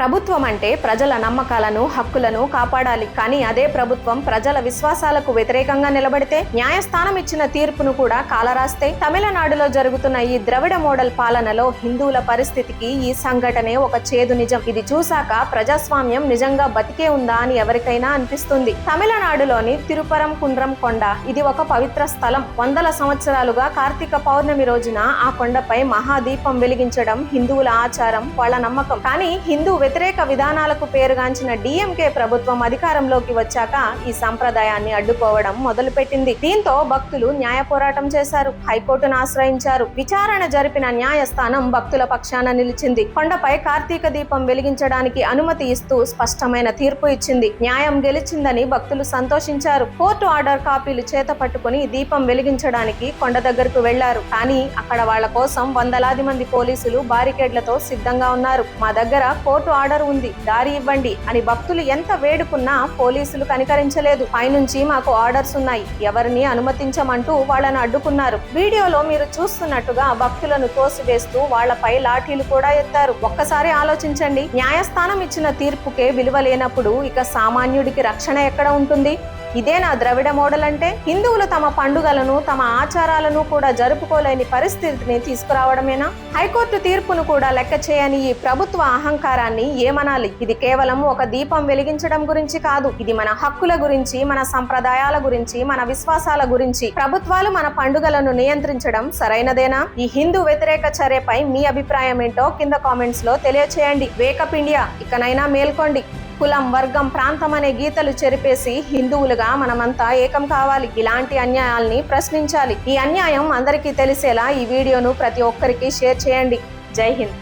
ప్రభుత్వం అంటే ప్రజల నమ్మకాలను హక్కులను కాపాడాలి. కానీ అదే ప్రభుత్వం ప్రజల విశ్వాసాలకు వ్యతిరేకంగా నిలబడితే న్యాయస్థానం ఇచ్చిన తీర్పును కూడా కాలరాస్తే. తమిళనాడులో జరుగుతున్న ఈ ద్రవిడ మోడల్ పాలనలో హిందువుల పరిస్థితికి ఈ సంఘటనే ఒక చేదు నిజం. ఇది చూశాక ప్రజాస్వామ్యం నిజంగా బతికే ఉందా అని ఎవరికైనా అనిపిస్తుంది. తమిళనాడులోని తిరుపరం కుండ్రం కొండ ఇది ఒక పవిత్ర స్థలం. వందల సంవత్సరాలుగా కార్తీక పౌర్ణమి రోజున ఆ కొండపై మహాదీపం వెలిగించడం హిందువుల ఆచారం వాళ్ళ నమ్మకం. కానీ హిందూ వ్యతిరేక విధానాలకు పేరుగాంచిన డిఎంకే ప్రభుత్వం అధికారంలోకి వచ్చాక ఈ సంప్రదాయాన్ని అడ్డుకోవడం మొదలుపెట్టింది. దీంతో భక్తులు న్యాయ పోరాటం చేశారు. హైకోర్టును ఆశ్రయించారు. విచారణ జరిపిన న్యాయస్థానం భక్తుల పక్షాన నిలిచింది. కొండపై కార్తీక దీపం వెలిగించడానికి అనుమతి ఇస్తూ స్పష్టమైన తీర్పు ఇచ్చింది. న్యాయం గెలిచిందని భక్తులు సంతోషించారు. కోర్టు ఆర్డర్ కాపీలు చేత పట్టుకుని దీపం వెలిగించడానికి కొండ దగ్గరకు వెళ్ళారు. కానీ అక్కడ వాళ్ళ కోసం వందలాది మంది పోలీసులు బారికేడ్లతో సిద్ధంగా ఉన్నారు. మా దగ్గర కోర్టు ఆర్డర్ ఉంది దారి ఇవ్వండి అని భక్తులు ఎంత వేడుకున్నా పోలీసులు కనికరించలేదు. పైనుంచి మాకు ఆర్డర్స్ ఉన్నాయి ఎవరిని అనుమతించమంటూ వాళ్ళను అడ్డుకున్నారు. వీడియోలో మీరు చూస్తున్నట్టుగా భక్తులను తోసివేస్తూ వాళ్ళపై లాఠీలు కూడా ఎత్తారు. ఒక్కసారి ఆలోచించండి న్యాయస్థానం ఇచ్చిన తీర్పుకే విలువ లేనప్పుడు ఇక సామాన్యుడికి రక్షణ ఎక్కడ ఉంటుంది? ఇదేనా ద్రవిడ మోడల్ అంటే హిందువులు తమ పండుగలను తమ ఆచారాలను కూడా జరుపుకోలేని పరిస్థితిని తీసుకురావడమేనా? హైకోర్టు తీర్పును కూడా లెక్క చేయని ఈ ప్రభుత్వ అహంకారాన్ని ఏమనాలి? ఇది కేవలం ఒక దీపం వెలిగించడం గురించి కాదు. ఇది మన హక్కుల గురించి మన సంప్రదాయాల గురించి మన విశ్వాసాల గురించి. ప్రభుత్వాలు మన పండుగలను నియంత్రించడం సరైనదేనా? ఈ హిందూ వ్యతిరేక చర్యపై మీ అభిప్రాయం ఏంటో కింద కామెంట్స్లో తెలియచేయండి. వేకప్ ఇండియా ఇకనైనా మేల్కోండి. కులం వర్గం ప్రాంతం అనే గీతలు చెరిపేసి హిందువులుగా మనమంతా ఏకం కావాలి. ఇలాంటి అన్యాయాల్ని ప్రశ్నించాలి. ఈ అన్యాయం అందరికీ తెలిసేలా ఈ వీడియోను ప్రతి ఒక్కరికి షేర్ చేయండి. జై హింద్.